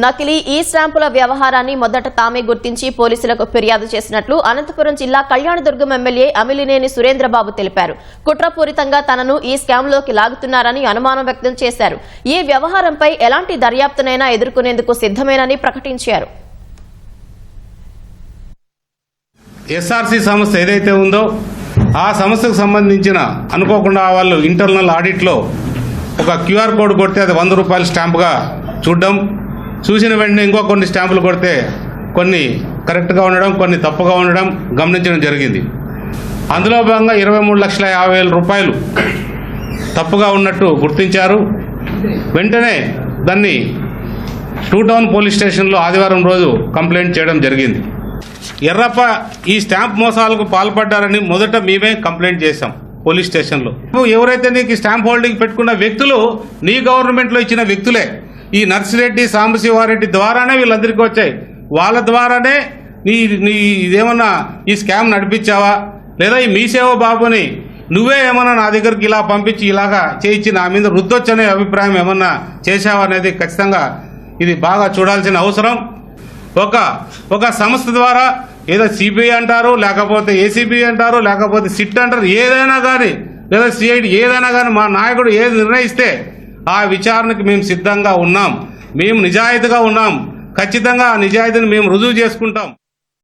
నకిలీ ఈ స్టాంపుల వ్యవహారాన్ని మొదట తామే గుర్తించి పోలీసులకు ఫిర్యాదు చేసినట్లు అనంతపురం జిల్లా కళ్యాణదుర్గం ఎమ్మెల్యే అమిలినేని సురేంద్రబాబు తెలిపారు. కుట్రపూరితంగా తనను ఈ స్కామ్లోకి లాగుతున్నారని అనుమానం వ్యక్తం చేశారు. ఈ వ్యవహారంపై ఎలాంటి దర్యాప్తునైనా ఎదుర్కొనేందుకు సిద్దమేనని ప్రకటించారు. ఎస్ఆర్సి సంస్థ ఏదైతే ఉందో ఆ సంస్థకు సంబంధించిన అనుకోకుండా వాళ్ళు ఇంటర్నల్ ఆడిట్లో ఒక క్యూఆర్ కోడ్ కొడితే అది వంద రూపాయల స్టాంపుగా చూడడం చూసిన వెంటనే ఇంకో కొన్ని స్టాంపులు కొడితే కొన్ని కరెక్ట్గా ఉండడం కొన్ని తప్పుగా ఉండడం గమనించడం జరిగింది. అందులో భాగంగా ఇరవై మూడు లక్షల యాభై వేల రూపాయలు తప్పుగా ఉన్నట్టు గుర్తించారు. వెంటనే దాన్ని టూ టౌన్ పోలీస్ స్టేషన్లో ఆదివారం రోజు కంప్లైంట్ చేయడం జరిగింది. ఎర్రప్ప ఈ స్టాంప్ మోసాలకు పాల్పడ్డారని మొదట మేమే కంప్లైంట్ చేశాం పోలీస్ స్టేషన్లో. నువ్వు ఎవరైతే నీకు స్టాంప్ హోల్డింగ్ పెట్టుకున్న వ్యక్తులు నీ గవర్నమెంట్లో ఇచ్చిన వ్యక్తులే ఈ నర్సిరెడ్డి సాంబశివారెడ్డి ద్వారానే వీళ్ళందరికీ వచ్చాయి. వాళ్ళ ద్వారానే నీ నీ ఇదేమన్నా ఈ స్కామ్ నడిపించావా? లేదా ఈ మీ సేవ బాబుని నువ్వే ఏమన్నా నా దగ్గరికి ఇలా పంపించి ఇలాగా చేయించి నా మీద రుద్దొచ్చనే అభిప్రాయం ఏమన్నా చేశావా అనేది ఖచ్చితంగా ఇది బాగా చూడాల్సిన అవసరం. ఒక ఒక సంస్థ ద్వారా ఏదో సిబిఐ అంటారు లేకపోతే ఏసీబీ అంటారు లేకపోతే సిట్ అంటారు ఏదైనా కానీ లేదా సిఐడి ఏదైనా కానీ మా నాయకుడు ఏది నిర్ణయిస్తే ఆ విచారణకు మేము సిద్ధంగా ఉన్నాం. మేము నిజాయితీగా ఉన్నాం. ఖచ్చితంగా ఆ నిజాయితీని మేము రుజువు చేసుకుంటాం.